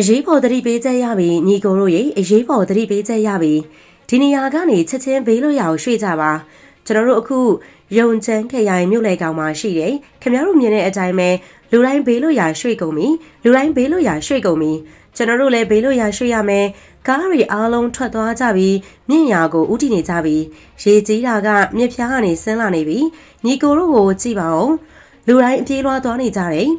အရေးပေါ်သတိပေးချက်ရပြီညီကိုတို့ရေအရေးပေါ်သတိပေးချက်ရပြီဒီနေရာကနေချက်ချင်းဘေးလို့ရအောင်ရွှေ့ကြပါကျွန်တော်တို့အခုရုံချမ်းခရိုင်မြို့လေကောင်မှာရှိတယ်ခင်ဗျားတို့မြင်တဲ့အတိုင်းပဲလူတိုင်းဘေးလို့ရရွှေ့ကုန်ပြီလူတိုင်းဘေးလို့ရရွှေ့ကုန်ပြီကျွန်တော်တို့လည်းဘေးလို့ရရွှေ့ရမယ်ကားတွေအားလုံးထွက်သွားကြပြီမြင့်ရာကိုဥတီနေကြပြီရေကြီးတာကမြစ်ဖျားကနေဆင်းလာနေပြီညီကိုတို့ကိုကြည့်ပါဦးလူတိုင်းအပြေးလွှားသွားနေကြတယ်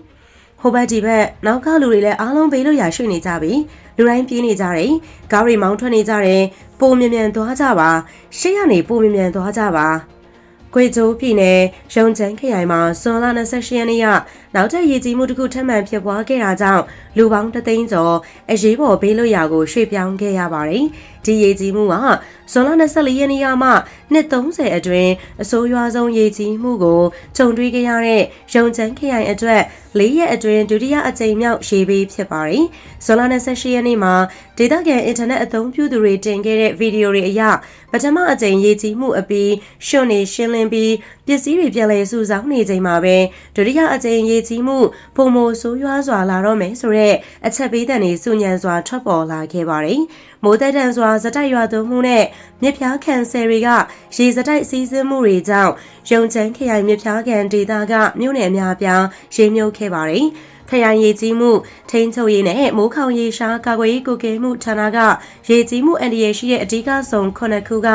ဟိုဘက်ဒီဘက်နောက်ကလူတွေလည်းအားလုံးဘေးလို့ရရွှေ့နေကြပြီလူတိုင်းပြေးနေကြတယ်ကားတွေမောင်းထွက်နေကြတယ်ပုံမြင်မြန်သွားကြပါရှေ့ကနေပုံမြင်မြန်သွားကြပါကွေကျိုးပြည်နယ်ရုံချမ်းခရိုင်မှာဇွန်လ28ရက်နေ့ကနောက်ထပ်ရည်ကြီးမှုတစ်ခုထပ်မံဖြစ်ပွားခဲ့တာကြောင့်လူပေါင်းတသိန်းကျော်အရေးပေါ်ဘေးလွတ်ရာကိုရွှေ့ပြောင်းခဲ့ရပါတယ်။ဒီရည်ကြီးမှုကဇွန်လ24ရက်နေ့ကမှနှစ်30အတွင်းအဆိုးရွားဆုံးရည်ကြီးမှုကိုခြုံတွေ့ခဲ့ရတဲ့ရုံချမ်းခရိုင်အတွက်၄ရက်အတွင်းဒုတိယအကြိမ်မြောက်ရေဘေးဖြစ်ပါတယ်။ဇွန်လ28ရက်နေ့မှာဒေသခံအင်တာနက်အသုံးပြုသူတွေတင်ခဲ့တဲ့ဗီဒီယိုတွေအရပထမအကြိမ်ရည်ကြီးမှုအပြီးရှွန့်နေရှင်းလင်းပြီးပစ္စည်းတွေပြန်လည်စုဆောင်းနေချိန်မှာပဲဒုတိယအကြိမ်ရည်ကြီးမှုပုံမဆိုးရွားစွာလာတော့မယ်ဆိုတော့အချက်ပေးတဲ့နေစုညံစွာထွက်ပေါ်လာခဲ့ပါတယ်။ မိုးတက်တန်စွာဇက်တိုက်ရွာသွန်းမှုနဲ့မြစ်ဖျားခံဆယ်တွေကရေစတိုက်စီးဆင်းမှုတွေကြောင့်ရုံချမ်းခရိုင်မြစ်ဖျားခံဒေသကမြို့နယ်အများပြားရေမြုပ်ခဲ့ပါတယ်။ခရိုင်ရေကြီးမှုထိန်းချုပ်ရေးနဲ့မိုးခေါင်ရေရှားကာကွယ်ရေးကုကဲမှုဌာနကရေကြီးမှုအန်ဒီရရှိတဲ့အဓိကဆုံးခုနှစ်ခုက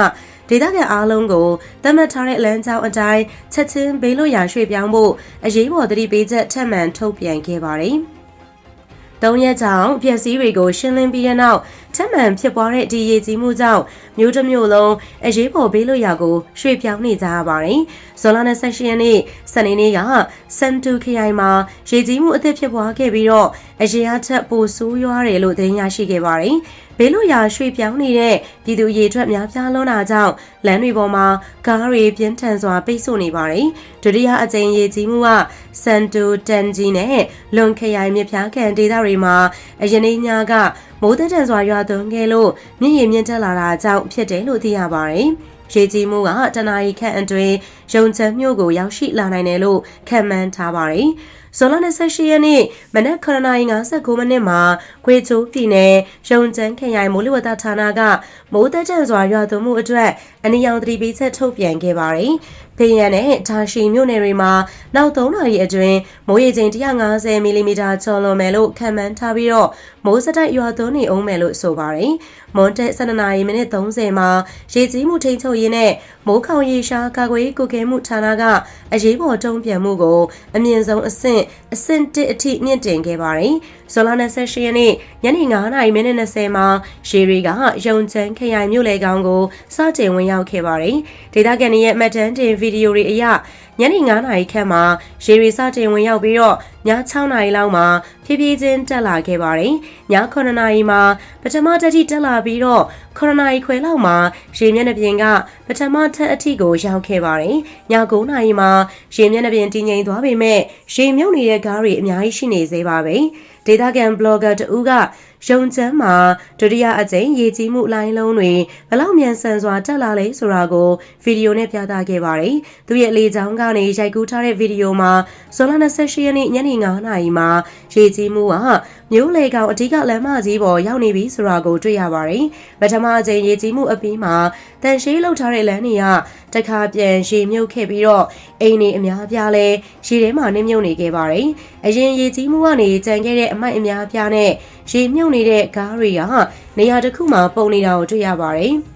ဒေသခံအားလုံးကိုသတ်မှတ်ထားတဲ့လမ်းကြောင်းအတိုင်းချက်ချင်းဘေးလွတ်ရာရွှေ့ပြောင်းဖို့အရေးပေါ်သတိပေးချက်ထပ်မံထုတ်ပြန်ခဲ့ပါတယ်။သုံးရက်ကြောင့်ပျက်စီးတွေကိုရှင်းလင်းပြီးတဲ့နောက် ထပ်မံဖြစ်ပွားတဲ့ဒီရေကြီးမှုကြောင့်မြို့တစ်မြို့လုံးအရေးပေါ်ဘေးလွတ်ရာကိုရွှေ့ပြောင်းနေကြရပါတယ်။ဇွန်လ28ရက်နေ့စနေနေ့ကစန်တူခရိုင်မှာရေကြီးမှုအသစ်ဖြစ်ပွားခဲ့ပြီးတော့အရေအားထက်ပိုဆိုးရွားတယ်လို့သတင်းရရှိခဲ့ပါတယ်။ဘေးလွတ်ရာရွှေ့ပြောင်းနေတဲ့ပြည်သူရေထွက်များပြားလွန်းတာကြောင့်လမ်းတွေပေါ်မှာကားတွေပြင်းထန်စွာပိတ်ဆို့နေပါတယ်။ဒုတိယအကြိမ်ရေကြီးမှုကစန်တိုတန်ဂျီနဲ့လွန်ခရိုင်မြပြားကန်ဒေသတွေမှာအရင်နေ့ညကမိုးသက်တန်စွာရွာသွန်းခဲ့လို့မြင့်ရည်မြင့်တက်လာတာကြောင့်ဖြစ်တယ်လို့သိရပါတယ်။ရေကြီးမှုကတနအီခန့်အတွင်းရုံချမ်းမြို့ကိုရောက်ရှိလာနိုင်တယ်လို့ခန့်မှန်းထားပါတယ်။ဇွန်လ28ရက်နေ့မနက်9:59မိနစ်မှာခွေချိုးပြည်နယ်ရုံချမ်းခရိုင်မိုးလေဝသဌာနကမိုးတက်ကြံစွာရွာသွန်းမှုအတွက်အနီရောင်သတိပေးချက်ထုတ်ပြန်ခဲ့ပါတယ်။ဖေးရန်နဲ့ဒါရှိမြို့နယ်တွေမှာနောက်3နာရီအတွင်းမိုးရေချိန်150မီလီမီတာကျော်လွန်မယ်လို့ခန့်မှန်းထားပြီးတော့မိုးစတိုက်ရွာသွန်းနေအောင်မယ်လို့ဆိုပါတယ်။မွန်တက်12နာရီမိနစ်30မှာရေကြီးမှုထိန်ချုပ်ရင်းနဲ့မိုးခေါင်ရေရှားကာကွယ်ရေးကုကဲမှုဌာနကအရေးပေါ်တုံ့ပြန်မှုကိုအမြင့်ဆုံးအဆင့်အဆင့်1အထိမြင့်တင်ခဲ့ပါတယ်။ ဇွန်လ28ရက်နေ့ညနေ9:30မိနစ်20မှာရေတွေကရုံချမ်းခရိုင်မြို့လေကောင်ကိုစတင်ဝင်ရောက်ခဲ့ပါတယ်။ဒေသခံတွေရဲ့မှတ်တမ်းတင်ဗီဒီယိုတွေအရညနေ9:00နာရီခန့်မှာရေရီစတင်ဝင်ရောက်ပြီးတော့ည6:00နာရီလောက်မှာဖြည်းဖြည်းချင်းတက်လာခဲ့ပါတယ်။ည9:00နာရီမှာပထမတက်ထိတက်လာပြီးတော့9:00နာရီခွဲလောက်မှာရေမျက်နှာပြင်ကပထမထက်အထိကိုရောက်ခဲ့ပါတယ်။ည9:00နာရီမှာရေမျက်နှာပြင်တည်ငြိမ်သွားပေမဲ့ရေမြုပ်နေတဲ့ကားတွေအများကြီးရှိနေသေးပါပဲ။ ဒေတာကန်ဘလော့ဂါတဦးကရုံချမ်းမှာဒုတိယအကြိမ်ရေကြီးမှုလိုင်းလုံးတွေဘလောက်မြန်ဆန်စွာတက်လာလဲဆိုတာကိုဗီဒီယိုနဲ့ပြသခဲ့ပါတယ်။သူရဲ့လေကြောင်းကနေရိုက်ကူးထားတဲ့ဗီဒီယိုမှာဇွန်လ28ရက်နေ့ညနေ9:00နာရီမှာရေကြီးမှုကမျိုးလေကောင်အဓိကလမ်းမကြီးပေါ်ရောက်နေပြီဆိုတာကိုတွေ့ရပါတယ်။ပထမအကြိမ်ရေကြီးမှုအပြီးမှာတန်ရှင်းလောက်ထားတဲ့လမ်းတွေကတခါပြန်ရေမြုပ်ခဲ့ပြီးတော့အိမ်တွေအများပြားလဲရေထဲမှာနှင်းမြုပ်နေခဲ့ပါတယ်။အရင်ရေကြီးမှုကနေကြံခဲ့တဲ့အမိုက်အများပြားနဲ့ရေမြုပ်နေတဲ့ကားတွေကနေရာတစ်ခုမှာပုံနေတာကိုတွေ့ရပါတယ်။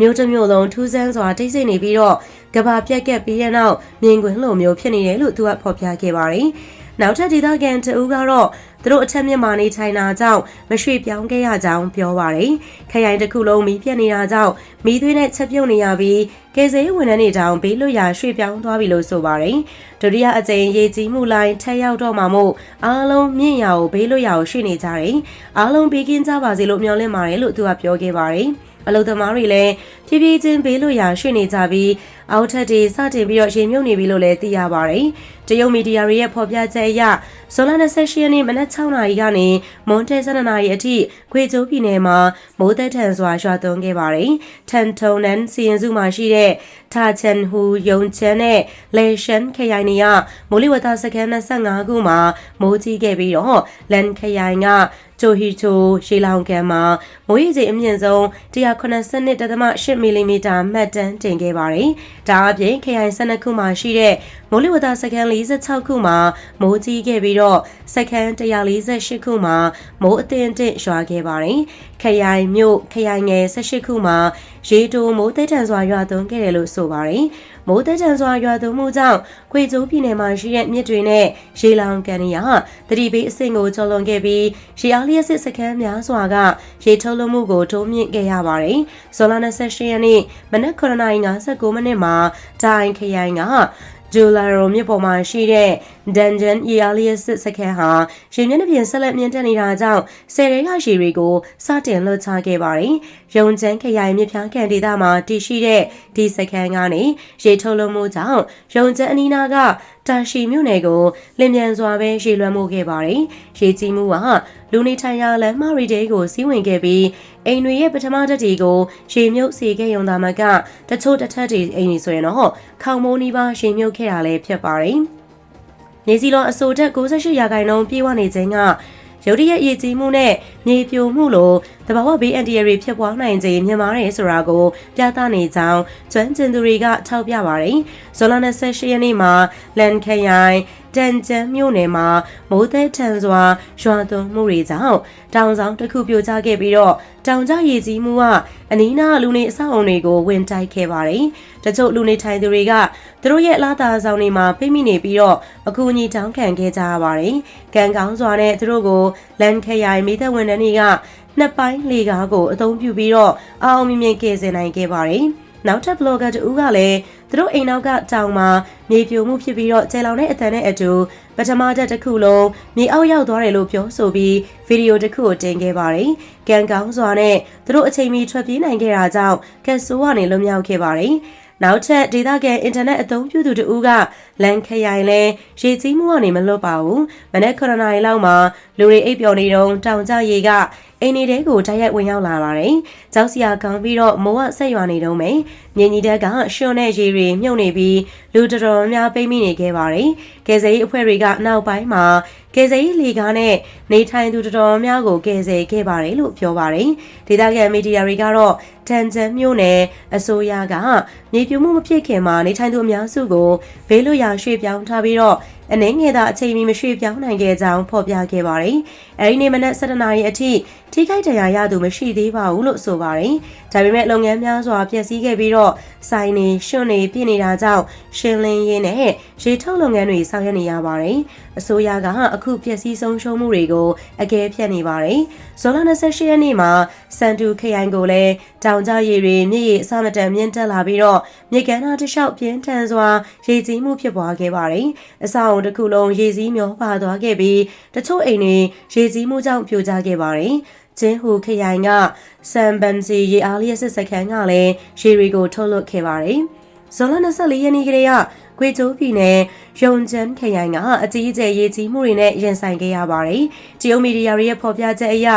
မြို့တစ်မြို့လုံးထူးဆန်းစွာတိတ်ဆိတ်နေပြီးတော့ ကဘာပြက်ကက်ပြီးတဲ့နောက်မြင်ကွင်းလိုမျိုးဖြစ်နေတယ်လို့သူကဖော်ပြခဲ့ပါတယ်။နောက်ထပ်ဒေသခံတဦးကတော့သူတို့အချက်မြင့်မာနေထိုင်တာကြောင့်မရွှေ့ပြောင်းခဲ့ရကြောင်းပြောပါတယ်။ခရိုင်တစ်ခုလုံးမီးပြတ်နေတာကြောင့်မီးသွေးနဲ့ချက်ပြုတ်နေရပြီးကယ်ဆယ်ရေးဝန်ထမ်းတွေတောင်ဘေးလွတ်ရာရွှေ့ပြောင်းသွားပြီလို့ဆိုပါတယ်။ဒုတိယအကြိမ်ရေကြီးမှုလိုင်းထက်ရောက်တော့မှမို့အားလုံးမြင့်ရာကိုဘေးလွတ်ရာကိုရွှေ့နေကြတယ်။အားလုံးဘေးကင်းကြပါစေလို့မျှော်လင့်ပါတယ်လို့သူကပြောခဲ့ပါတယ်။အလုသမားတွေလည်းဖြည်းဖြည်းချင်းဘေးလွတ်ရာရွှေ့နေကြပြီးအောက်ထပ်တွေစတင်ပြီးတော့ရေမြုပ်နေပြီလို့လည်းသိရပါတယ်။တရုတ်မီဒီယာတွေရဲ့ဖော်ပြချက်အရဇွန်လ28ရက်နေ့မနက်6နာရီကနေမွန်တဲ7နာရီအထိခွေကျိုးပြည်နယ်မှာမိုးသက်ထန်စွာရွာသွန်းခဲ့ပါတယ်။ထန်ထုံနန်စီရင်စုမှာရှိတဲ့ထာချန်ဟူယုံချန်နဲ့လေရှန်ခရိုင်နေရမိုးလေဝသစခန်း25ခုမှာမိုးကြီးခဲ့ပြီးတော့လန်ခရိုင်ကချိုဟီချိုရှီလောင်ကန်မှာမိုးရေချိန်အမြင့်ဆုံး182.8မီလီမီတာမှတ်တမ်းတင်ခဲ့ပါတယ်။ဒါအပြင်ခရိုင်12ခုမှာရှိတဲ့မိုးလေဝသစခန်း46ခုမှာမိုးကြီးခဲ့ပြီးတော့စခန်း148ခုမှာမိုးအသင့်အင့်ရွာခဲ့ပါတယ်။ခရိုင်မြို့ခရိုင်ငယ်18ခုမှာ ရေတိုမိုးသိထန်စွာရွာသွန်းခဲ့တယ်လို့ဆိုပါတယ်။မိုးသက်ထန်စွာရွာသွန်းမှုကြောင့်ခွေကျိုးပြည်နယ်မှာရှိတဲ့မြစ်တွေနဲ့ရေလောင်ကန်ရတတိပေးအဆင့်ကိုကျော်လွန်ခဲ့ပြီးရေအားလျက်စစ်စခန်းများစွာကရေထုတ်လွှတ်မှုကိုတိုးမြင့်ခဲ့ရပါတယ်။ဇွန်လ28ရက်နေ့မနက်9:59မိနစ်မှာတိုင်ခရိုင်က ဂျူလာရိုမြစ်ပေါ်မှာရှိတဲ့ဒန်ဂျန်ရီယာလီယစစ်စခန်းဟာရေမျက်နှာပြင်ဆက်လက်မြင့်တက်နေတာကြောင့်ဆယ်ရဲကရှည်တွေကိုစတင်လွှတ်ချခဲ့ပါတယ်။ရုံချမ်းခရိုင်မြစ်ဖြားကန်ဒေသမှာတည်ရှိတဲ့ဒီစခန်းကနေရေထုတ်လွှတ်မှုကြောင့်ရုံချမ်းအနီးနားက တာရှီမြို့နယ်ကိုလင်မြန်စွာပဲရေလွှမ်းမှုခဲ့ပါတယ်။ရေကြီးမှုကလူနေထိုင်ရာလမ်းမရီဒေးကိုစီးဝင်ခဲ့ပြီးအိမ်တွေရဲ့ပထမတက်တီကိုရေမြုပ်စေခဲ့ရုံသာမကတချို့တစ်ထပ်တီအိမ်တွေဆိုရင်တော့ခေါင်မိုးနီးပါးရေမြုပ်ခဲ့တာလည်းဖြစ်ပါတယ်။နေစီလွန်အဆိုတက်68ရာခိုင်နှုန်းပြေဝနေခြင်းက ရုတ်တရက်ရည်ကြီးမှုနဲ့မြေပြိုမှုလိုတဘာဝဘေးအန်တီရတွေဖြစ်ပွားနိုင်ခြင်းမြင်ပါတယ်ဆိုတာကိုပြသနေကြောင်းကျွမ်းကျင်သူတွေကထောက်ပြပါတယ်။ဇွန်လ28ရက်နေ့မှာလန်ခရိုင် တန်ကျန်းမြို့နယ်မှာမိုးသက်ထန်စွာရွာသွန်းမှုတွေကြောင့်တောင်ဆောင်တစ်ခုပြိုကျခဲ့ပြီးတော့တောင်ကျရည်ကြီးမှုကအနီးနားလူနေအဆောက်အုံတွေကိုဝင်တိုက်ခဲ့ပါတယ်။တချို့လူနေထိုင်သူတွေကသူတို့ရဲ့အလားတာဆောင်တွေမှာဖိမိနေပြီးတော့အကူအညီတောင်းခံခဲ့ကြရပါတယ်။ကံကောင်းစွာနဲ့သူတို့ကိုလန်ခရိုင်မိသက်ဝန်ထမ်းတွေကနှစ်ပိုင်းလေကားကိုအသုံးပြုပြီးတော့အောင်မြင်မြင်ကယ်ဆယ်နိုင်ခဲ့ပါတယ်။နောက်ထပ်ဘလော့ဂါတူကလည်း သူတို့အိမ်နောက်ကတောင်မှာမြေပြိုမှုဖြစ်ပြီးတော့ကျဲလောင်တဲ့အတန်နဲ့အတူပထမတက်တစ်ခုလုံးမြေအောက်ရောက်သွားတယ်လို့ပြောဆိုပြီးဗီဒီယိုတစ်ခုကိုတင်ခဲ့ပါတယ်။ကံကောင်းစွာနဲ့သူတို့အချိန်မီထွက်ပြေးနိုင်ခဲ့တာကြောင့်ကက်ဆိုးကနေလွတ်မြောက်ခဲ့ပါတယ်။နောက်ထပ်ဒေသခံအင်တာနက်အသုံးပြုသူတို့ကလန်ခရိုင်လဲရေကြီးမှုကနေမလွတ်ပါဘူး။မနေ့9နာရီလောက်မှာလူတွေအိပ်ပျော်နေတော့တောင်ကျရေကအိမ်နေတဲကိုတိုက်ရိုက်ဝင်ရောက်လာပါတယ်။ကြောက်စရာကောင်းပြီးတော့မိုးကဆက်ရွာနေတော့မယ်။မြင်းကြီးတက်ကရှွန်တဲ့ရေတွေမြုပ်နေပြီးလူတော်တော်များပိတ်မိနေခဲ့ပါတယ်။ကယ်ဆယ်ရေးအဖွဲ့တွေကနောက်ပိုင်းမှာကယ်ဆယ်ရေးလေကားနဲ့နေထိုင်သူတော်တော်များကိုကယ်ဆယ်ခဲ့ပါတယ်လို့ပြောပါတယ်။ဒေသခံမီဒီယာတွေကတော့တန်ချန်မြို့နယ်အစိုးရကမြေပြိုမှုမဖြစ်ခင်မှာနေထိုင်သူအများစုကိုဘေးလွတ်ရာရွှေ့ပြောင်းထားပြီးတော့အနေငယ်သာအချိန်မီမရွှေ့ပြောင်းနိုင်ခဲ့ကြောင်းဖော်ပြခဲ့ပါတယ်။အဲဒီနေ့မနက်7:00နာရီအထိထိခိုက်ဒဏ်ရာရသူမရှိသေးပါဘူးလို့ဆိုပါတယ်။ဒါပေမဲ့လုပ်ငန်းများစွာပျက်စီးခဲ့ပြီးတော့ဆိုင်နေရွှွန့်နေပြည့်နေတာကြောင့်ရှင်းလင်းရင်းနဲ့ရေထုတ်လုပ်ငန်းတွေဆောင်ရွက်နေရပါတယ်။အစိုးရကအခုပျက်စီးဆုံးရှုံးမှုတွေကိုအကဲဖြတ်နေပါတယ်။ဇွန်လ28ရက်နေ့မှာစန်တူခရိုင်ကိုလည်းတောင်ကျရေတွေမြစ်ရေအစမတန်မြင့်တက်လာပြီးတော့မြေကမ်းနားတစ်လျှောက်ပြင်းထန်စွာရေကြီးမှုဖြစ်ပွားခဲ့ပါတယ်။အဆောက်အုံတစ်ခုလုံးရေစီးမျောပါသွားခဲ့ပြီးတချို့အိမ်တွေရေကြီးမှုကြောင့်ပြိုကျခဲ့ပါတယ်။ ချင်းဟူခရိုင်ကဆန်ဘန်စီရေအားလျက်စစ်စခန်းကလည်းရေတွေကိုထုတ်လွှတ်ခဲ့ပါတယ်။ဇွန်လ24ရက်နေ့ကလေးကကွေချိုးပြည်နယ် ရုံချန်ခရိုင်ကအကြီးအကျယ်ရေးကြီးမှုတွေနဲ့ရင်ဆိုင်ခဲ့ရပါတယ်။တရုတ်မီဒီယာတွေရဲ့ဖော်ပြချက်အရ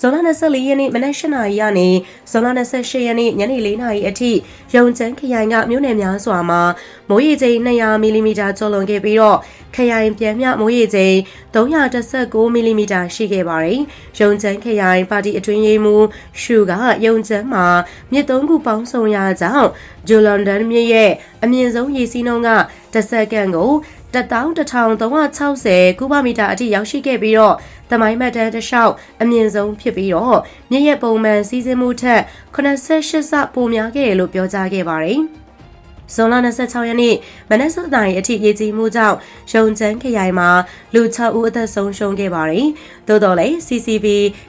ဇွန်လ24ရက်နေ့မနက်8:00နာရီကနေဇွန်လ28ရက်နေ့ညနေ4:00နာရီအထိရုံချန်ခရိုင်ကမြို့နယ်များစွာမှာမိုးရေချိန်200မီလီမီတာကျော်လွန်ခဲ့ပြီးတော့ခရိုင်ပြန်မြမိုးရေချိန်316မီလီမီတာရှိခဲ့ပါတယ်။ရုံချန်ခရိုင်ပါတီအတွင်းရေးမှူးရှူကရုံချန်မှာမြစ်သုံးခုပေါင်းစုံရကြောင်းဂျိုလန်ဒန်မြစ်ရဲ့အမြင့်ဆုံးရေစီးနှုန်းကတစ်စက္ကန့်ကို 11360ကုဗမီတာအထိရောက်ရှိခဲ့ပြီးတော့တမိုင်းမတ်တန်းတစ်လျှောက်အမြင့်ဆုံးဖြစ်ပြီးတော့မြစ်ရဲ့ပုံမှန်စီးဆင်းမှုထက်88ဆပိုများခဲ့တယ်လို့ပြောကြားခဲ့ပါတယ်။ဇွန်လ26ရက်နေ့မနက်7:00နာရီအထိရေကြီးမှုကြောင့်ရုံချမ်းခရိုင်မှာလူ6ဦးအသက်ဆုံးရှုံးခဲ့ပါတယ်။သို့တော်လည်း CCB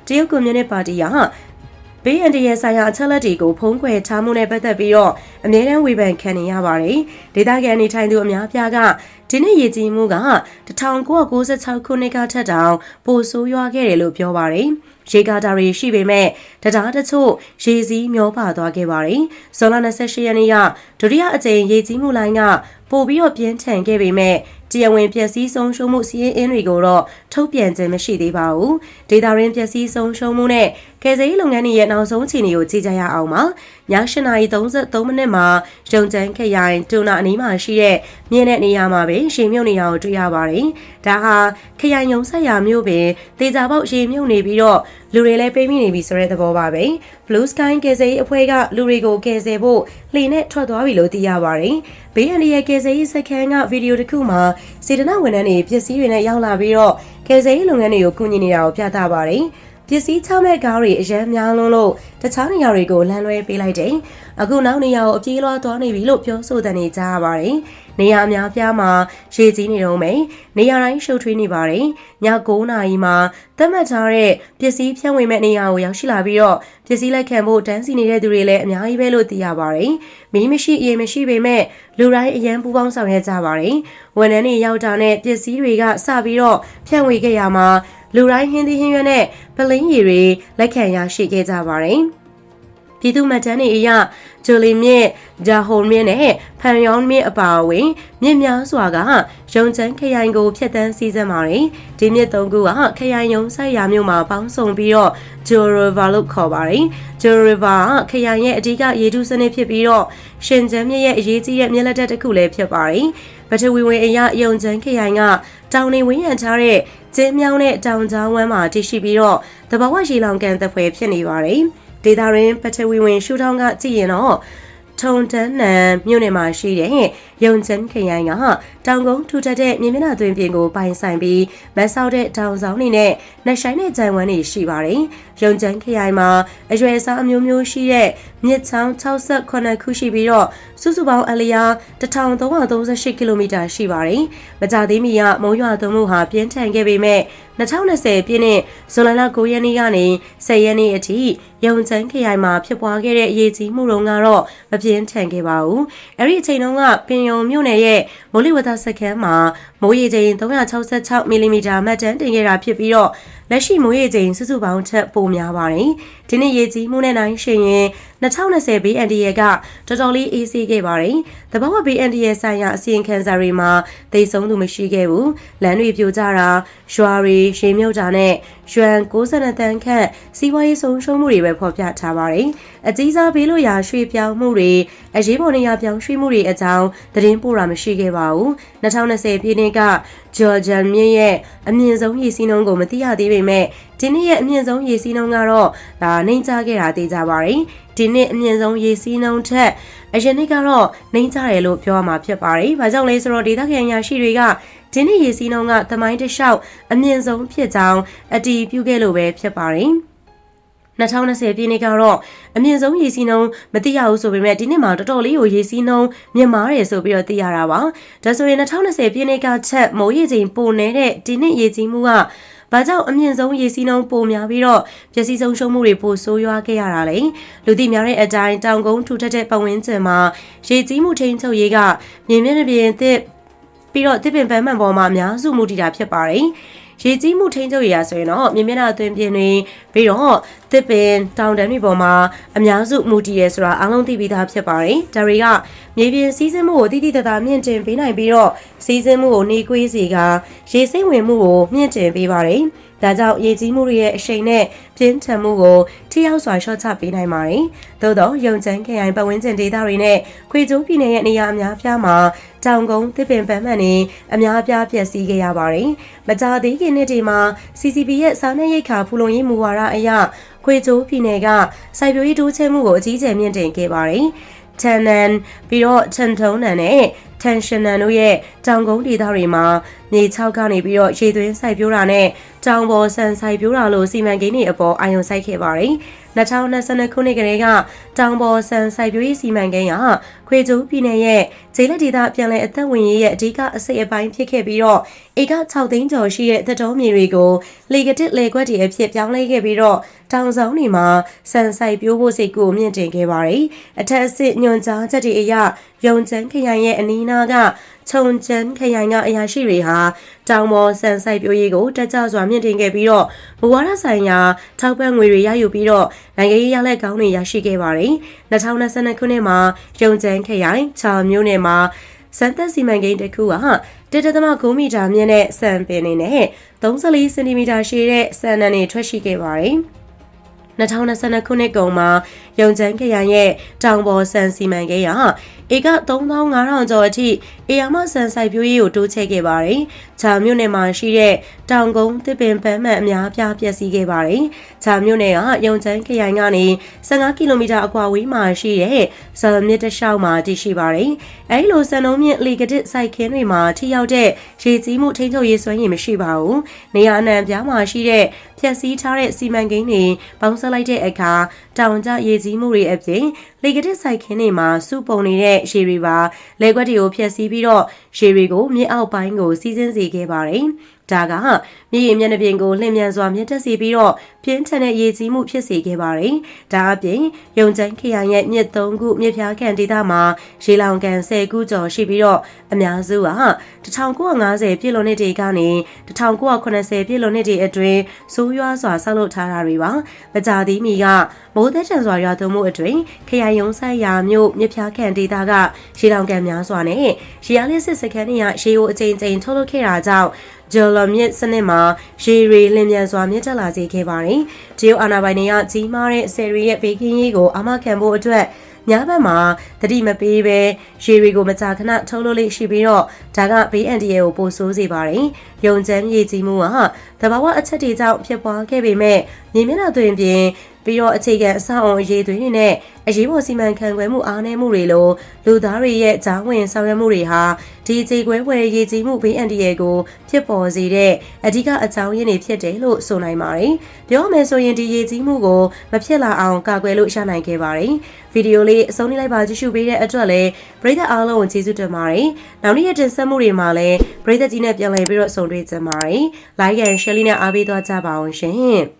တရုတ်ကွန်မြူနတီပါတီကဘေးအန္တရာယ်ဆိုင်ရာအချက်လက်တွေကိုဖုံးကွယ်ထားမှုနဲ့ပတ်သက်ပြီးတော့အမြဲတမ်းဝေဖန်ခံနေရပါတယ်။ဒေသခံနေထိုင်သူအများပြားက ဒီနေ့ရည်ကြီးမှုက1996ခုနှစ်ကထက်တောင်ပိုဆိုးရွားခဲ့တယ်လို့ပြောပါတယ်။ရေကာတာတွေရှိပေမဲ့တရားတချို့ရေစည်းမျောပါသွားခဲ့ပါတယ်။ဇွန်လ28ရက်နေ့ကဒုတိယအကြိမ်ရေကြီးမှုလိုင်းကပို့ပြီးတော့ပြင်းထန်ခဲ့ပေမဲ့က တရားဝင်ပျက်စီးဆုံးရှုံးမှုစီးရင်အင်းတွေကိုတော့ထုတ်ပြန်ခြင်းမရှိသေးပါဘူးဒေတာရင်းပျက်စီးဆုံးရှုံးမှုနဲ့ကယ်ဆယ်ရေးလုပ်ငန်းတွေရဲ့နောက်ဆုံးအခြေအနေကိုကြည့်ကြရအောင်ပါည8:33မိနစ်မှာရုံချမ်းခရိုင်တူနာအနီးမှာရှိတဲ့မြင်းတဲ့နေရာမှာပဲရေမြုပ်နေတာကိုတွေ့ရပါတယ်ဒါဟာခရိုင်ယုံဆက်ရာမြို့ပင်တေချာပေါက်ရေမြုပ်နေပြီးတော့လူတွေလည်းပိတ်မိနေပြီဆိုတဲ့သဘောပါပဲ Blue Sky ကယ်ဆယ်ရေးအဖွဲ့ကလူတွေကိုကယ်ဆယ်ဖို့လှေနဲ့ထွက်သွားပြီလို့သိရပါတယ်ဘေးအန္တရာယ်ကယ်ဆယ်ရေးစခန်းကဗီဒီယိုတစ်ခုမှာစေတနာဝန်ထမ်းတွေပစ္စည်းတွေနဲ့ရောက်လာပြီးတော့ကယ်ဆယ်ရေးလုပ်ငန်းတွေကိုကူညီနေတာကိုပြသပါတယ် ပစ္စည်းချမဲ့ကားတွေအရန်များလွန်းလို့တခြားနေရာတွေကိုလမ်းလွဲပေးလိုက်တယ်။အခုနောက်နေရာကိုအပြေးလွှားသွားနေပြီလို့ပြောဆိုတဲ့နေကြရပါတယ်။နေရာအများပြားမှာရေကြီးနေတော့မယ်။နေရာတိုင်းရှုပ်ထွေးနေပါတယ်။ည9နာရီမှာသတ်မှတ်ထားတဲ့ပစ္စည်းဖြန့်ဝေမဲ့နေရာကိုရောက်ရှိလာပြီးတော့ပစ္စည်းလက်ခံဖို့တန်းစီနေတဲ့သူတွေလည်းအများကြီးပဲလို့သိရပါတယ်။မီးမရှိရေမရှိပေမဲ့လူတိုင်းအရန်ပူပေါင်းဆောင်ရွက်ကြပါတယ်။ဝန်ထမ်းတွေရောက်တာနဲ့ပစ္စည်းတွေကစပြီးတော့ဖြန့်ဝေခဲ့ရမှာ လူတိုင်းဟင်းသီးဟင်းရွက်နဲ့ပလင်းရည်တွေလက်ခံရရှိခဲ့ကြပါတယ်။ပြည်သူ့မှတ်တမ်းတွေအရဂျိုလီမြင့်ဂျာဟိုမြင့်နဲ့ဖန်ယောင်းမြင့်အပါအဝင်မြင့်များစွာကရုံချမ်းခရိုင်ကိုဖျက်ဆီးစီးစမ်းပါတယ်ဒီမြင့်သုံးခုကခရိုင်ယုံဆိုင်ရာမြို့မှာပေါင်းစုံပြီးတော့ဂျိုရီဗာလို့ခေါ်ပါတယ်ဂျိုရီဗာခရိုင်ရဲ့အဓိကရေထုစနစ်ဖြစ်ပြီးတော့ရှင်ကျန်းမြင့်ရဲ့အရေးကြီးတဲ့မြက်လက်တက်တစ်ခုလည်းဖြစ်ပါတယ်ပထဝီဝင်အရာယုံချမ်းခရိုင်ကတောင်နေဝင်းရံထားတဲ့ ကျင်းမြောင်းတဲ့တောင်ကြားဝမ်းမှာတည်ရှိပြီးတော့တဘာဝရေလောင်ကန်သက်ဖွယ်ဖြစ်နေပါတယ်ဒေတာရင်းပထဝီဝင်ရှူထောင်းကကြည့်ရင်တော့ထုံတန်းနံမြို့နယ်မှာရှိတဲ့ရုံချန်ခရိုင်ကတောင်ကုန်းထူထပ်တဲ့မြေမျက်နှာသွင်းပြင်ကိုပိုင်ဆိုင်ပြီးမဆောက်တဲ့တောင်ဆောင်တွေနဲ့နှဆိုင်တဲ့ဂျန်ဝမ်းတွေရှိပါတယ်။ရုံချန်ခရိုင်မှာအရွယ်အစားအမျိုးမျိုးရှိတဲ့မြစ်ချောင်း68ခုရှိပြီးတော့စုစုပေါင်းအလျာ1338ကီလိုမီတာရှိပါတယ်။မကြသေးမီကမုံရွာသွန်းမှုဟာပြင်းထန်ခဲ့ပေမဲ့2020ပြည့်နှစ်ဇွန်လ9ရက်နေ့ကနေ10ရက်နေ့အထိရုံချန်ခရိုင်မှာဖြစ်ပွားခဲ့တဲ့အရေးကြီးမှုတွေကတော့မပြင်းထန်ခဲ့ပါဘူး။အဲ့ဒီအချိန်တုန်းကပင်ယုံမြို့နယ်ရဲ့မိုးလေဝသစခန်းမှာမိုးရေချိန်366မီလီမီတာမှတ်တမ်းတင်ခဲ့တာဖြစ်ပြီးတော့ လက်ရှိမိုးရေချိန်စုစုပေါင်းထက်ပိုများပါတယ်။ဒီနေ့ရေကြီးမှုနဲ့နိုင်ရှင်ရင်2020 BNDA ကတော်တော်လေးအေးဆေးခဲ့ပါတယ်။တဘာဝ BNDA ဆိုင်ရာအစီရင်ခံစာတွေမှာသိဆုံးသူမရှိခဲ့ဘူး။လမ်းတွေပြိုကျတာ၊ရွာတွေရေမြုပ်တာနဲ့ရွမ်62တန်းခန့်စီးပွားရေးဆုံးရှုံးမှုတွေပဲဖော်ပြထားပါတယ်။အကြီးစားဘေးလို့ရာရွှေ့ပြောင်းမှုတွေအရေးပေါ်နေရာပြောင်းရွှေ့မှုတွေအကြောင်းသတင်းပို့တာမရှိခဲ့ပါဘူး။2020ပြည်နှစ်ကဂျော်ဂျန်မြင့်ရဲ့အမြင့်ဆုံးရည်စည်းနှုန်းကိုမသိရသေးပေမဲ့ဒီနှစ်ရဲ့အမြင့်ဆုံးရည်စည်းနှုန်းကတော့ဒါနှိမ်ချခဲ့တာသိကြပါတယ်။ဒီနှစ်အမြင့်ဆုံးရည်စည်းနှုန်းထက်အရင်နှစ်ကတော့နှိမ်ချတယ်လို့ပြောရမှာဖြစ်ပါတယ်။ဘာကြောင့်လဲဆိုတော့ဒေသခံရရှိတွေကဒီနှစ်ရည်စည်းနှုန်းကသမိုင်းတစ်လျှောက်အမြင့်ဆုံးဖြစ်ကြောင်းအတည်ပြုခဲ့လို့ပဲဖြစ်ပါတယ်။ 2020ပြည့်နှစ်ကတော့အမြင့်ဆုံးရေစီးနှုန်းမသိရဘူးဆိုပေမဲ့ဒီနှစ်မှာတော်တော်လေးကိုရေစီးနှုန်းမြင့်မားတယ်ဆိုပြီးတော့သိရတာပါ။ဒါဆိုရင်2020ပြည့်နှစ်ကချက်မိုးရေချိန်ပိုနေတဲ့ဒီနှစ်ရေကြီးမှုကဘာကြောင့်အမြင့်ဆုံးရေစီးနှုန်းပိုများပြီးတော့ပျက်စီးဆုံးရှုံးမှုတွေပိုဆိုးရွားခဲ့ရတာလဲလူသိများတဲ့အတိုင်းတောင်ကုန်းထူထပ်တဲ့ပတ်ဝန်းကျင်မှာရေကြီးမှုထိန်းချုပ်ရေးကမြင်မြင်ပြင်းသစ်ပြီးတော့တစ်ပင်ပန်းမှန်ပေါ်မှာအများစုမူတည်တာဖြစ်ပါတယ် ရေကြီးမှုထိန်းချုပ်ရရာဆိုရင်တော့မြင်မျက်နှာအတွင်းပြင်းတွေပြီးတော့တစ်ပင်တောင်တန်းတွေပေါ်မှာအများစုမူတည်ရဲဆိုတာအားလုံးသိပြီးသားဖြစ်ပါတယ်။ဒါတွေကမြေပြင်စီးဆင်းမှုကိုတိတိတသားမြင့်တင်ပေးနိုင်ပြီးတော့စီးဆင်းမှုကိုနှေးကွေးစေကရေစိမ့်ဝင်မှုကိုမြင့်တင်ပေးပါတယ်။ ဒါကြောင့်ရေကြီးမှုတွေရဲ့အရှိန်နဲ့ပြင်းထန်မှုကိုထိရောက်စွာရှော့ချပေးနိုင်ပါတယ်။သို့သောရုံချမ်းခရိုင်ပတ်ဝန်းကျင်ဒေသတွေနဲ့ခွေကျိုးပြည်နယ်ရဲ့နေရာအများပြားမှာတောင်ကုန်းတစ်ပင်ပန်းမှန်နေအများပြားပျက်စီးခဲ့ရပါတယ်။မကြာသေးခင်နှစ်တွေမှာ CCP ရဲ့စာနယ်ရိတ်ခါဖူလုံရေးမူဝါဒအရခွေကျိုးပြည်နယ်ကစိုက်ပျိုးရေးတိုးချဲ့မှုကိုအကြီးအကျယ်မြင့်တင်ခဲ့ပါတယ်။ တန်နန်ပြီးတော့ချန်ထုံးနန်နဲ့ tensioner တို့ရဲ့တောင်ကုန်းဒေသတွေမှာမြေချောက်ကနေပြီးတော့ရေသွင်းစိုက်ပျိုးတာနဲ့တောင်ပေါ်ဆန်စိုက်ပျိုးတာလို့စီမံကိန်းတွေအပေါ်အာရုံစိုက်ခဲ့ပါတယ်။2022ခုနှစ်ကလေးကတောင်ပေါ်ဆန်စိုက်ပျိုးရေးစီမံကိန်းကခွေကျိုးပြည်နယ်ရဲ့ဂျေလက်ဒေသပြန်လည်အသက်ဝင်ရေးရဲ့အဓိကအစိတ်အပိုင်းဖြစ်ခဲ့ပြီးတော့ဧက6သိန်းကျော်ရှိတဲ့သတော်မြေတွေကိုလေကတစ်လေခွက်တွေအဖြစ်ပြောင်းလဲခဲ့ပြီးတော့ တောင်ဆောင်တွေမှာဆန်စိုက်ပျိုးဖို့စိတ်ကိုမြင့်တင်ခဲ့ပါတယ်။အထက်အစစ်ညွန်ကြားချက်တွေအရယုံချမ်းခရိုင်ရဲ့အနီးနားကခြုံချမ်းခရိုင်ကအရာရှိတွေဟာတောင်ပေါ်ဆန်ဆိုင်ပြိုးရေးကိုတက်ကြစွာမြင့်တင်ခဲ့ပြီးတော့မူဝါဒဆိုင်ရာထောက်ပံ့ငွေတွေရယူပြီးတော့နိုင်ငံရေးရလက်ကောင်းတွေရရှိခဲ့ပါတယ်။2022ခုနှစ်မှာရုံချမ်းခရိုင်ချာမျိုးနယ်မှာစံသက်စီမံကိန်းတစ်ခုက1.9မီတာမြင့်တဲ့စံပင်တွေနဲ့34စင်တီမီတာရှည်တဲ့စံနံတွေထွက်ရှိခဲ့ပါတယ်။ 2022ခုနှစ်ကုန်မှာရုံချမ်းခရိုင်ရဲ့တောင်ပေါ်ဆန်စီမံကိန်းဟာဧက3500ကျော်အထိအေယာမဆန်စိုက်ပျိုးရေးကိုတိုးချဲ့ခဲ့ပါတယ်။ဂျာမြို့နယ်မှာရှိတဲ့တောင်ကုန်းတစ်ပင်ပန်းမှန်အများပြားပျက်စီးခဲ့ပါတယ်။ဂျာမြို့နယ်ကရုံချမ်းခရိုင်ကနေ15ကီလိုမီတာအကွာဝေးမှာရှိတဲ့ဇာမြစ်တစ်လျှောက်မှာတည်ရှိပါတယ်။အဲဒီလိုစံနှုန်းမြင့်လီကတစ်စိုက်ခင်းတွေမှာထိရောက်တဲ့ရေကြီးမှုထိန်းချုပ်ရေးစွမ်းရည်မရှိပါဘူး။နေရာအနှံ့ပြားမှာရှိတဲ့ ဖြက်စီးထားတဲ့စီမံကိန်းတွေပေါင်းစပ်လိုက်တဲ့အခါတောင်ကျရေကြီးမှုတွေအပြင်လေကတစ်စိုက်ခင်းတွေမှာစုပုံနေတဲ့ရေတွေပါလက်ကွက်တွေကိုဖျက်ဆီးပြီးတော့ရေတွေကိုမြေအောက်ပိုင်းကိုစီးဆင်းစေခဲ့ပါတယ်။ဒါကမြေရင်မျက်နှာပြင်ကိုလျင်မြန်စွာမြင့်တက်စေပြီးတော့ပြင်းထန်တဲ့ရေကြီးမှုဖြစ်စေခဲ့ပါတယ်။ဒါအပြင်ရုံချမ်းခရိုင်ရဲ့မြစ်၃ခုမြစ်ဖျားကန်ဒေသမှာရေလောင်ကန်၁၀ခုကျော်ရှိပြီးတော့အများစုက1950ပြည်လွန်နှစ်တွေကနေ1980ပြည်လွန်နှစ်တွေအတွင်းဆိုးရွားစွာဆောက်လုပ်ထားတာတွေပါ။မကြသေးမီကမိုးသက်ထန်စွာရွာသွန်းမှုအတွင်းခရိုင်ရုံဆိုင်ရာမြို့မြစ်ဖျားကန်ဒေသကရေလောင်ကန်များစွာနဲ့ရေအားလျက်စစ်စခန်းတွေကရေကိုအကြိမ်ကြိမ်ထုတ်လုပ်ခဲ့တာကြောင့်ဂျော်လမြစ်စနစ်မှာရေတွေလင်းမြန်စွာမြင့်တက်လာစေခဲ့ပါတယ်။ဂျီယိုအာနာပိုင်တွေကကြီးမားတဲ့ဆယ်ရီရဲ့ဘေးကင်းရေးကိုအာမခံဖို့အတွက်ညဘက်မှာတတိမပေးပဲရေတွေကိုမကြာခဏထုတ်လို့လေးရှိပြီးတော့ဒါကဘေးအန်ဒီယေကိုပိုဆိုးစေပါတယ်။ယုံချမ်းရေကြီးမှုကတဘာဝအချက်တွေကြောင့်ဖြစ်ပွားခဲ့ပေမဲ့မြေမျက်နှာသွင်ပြင် ပြီးတော့အခြေခံအဆောက်အုံအရေးသွင်းတွေနဲ့အရေးပေါ်စီမံခန့်ခွဲမှုအားနည်းမှုတွေလိုလူသားတွေရဲ့ဂျားဝင်ဆောင်ရွက်မှုတွေဟာဒီအခြေခွဲဝယ်ရေးကြီးမှုဘေးအန္တရာယ်ကိုဖြစ်ပေါ်စေတဲ့အဓိကအကြောင်းရင်းတွေဖြစ်တယ်လို့ဆိုနိုင်ပါတယ်။ပြောမယ်ဆိုရင်ဒီရေးကြီးမှုကိုမဖြစ်လာအောင်ကာကွယ်လို့ရနိုင်ခဲ့ပါတယ်။ဗီဒီယိုလေးအဆုံးလိုက်ပါကြည့်ရှုပေးတဲ့အတွက်လည်းပရိသတ်အားလုံးကိုကျေးဇူးတင်ပါတယ်။နောက်နေ့ရက်တင်ဆက်မှုတွေမှာလည်းပရိသတ်ကြီးနဲ့ပြန်လည်ပြီးတော့ဆုံတွေ့ကြပါမယ်။ like and share လေးနဲ့အားပေးသွားကြပါအောင်ရှင်။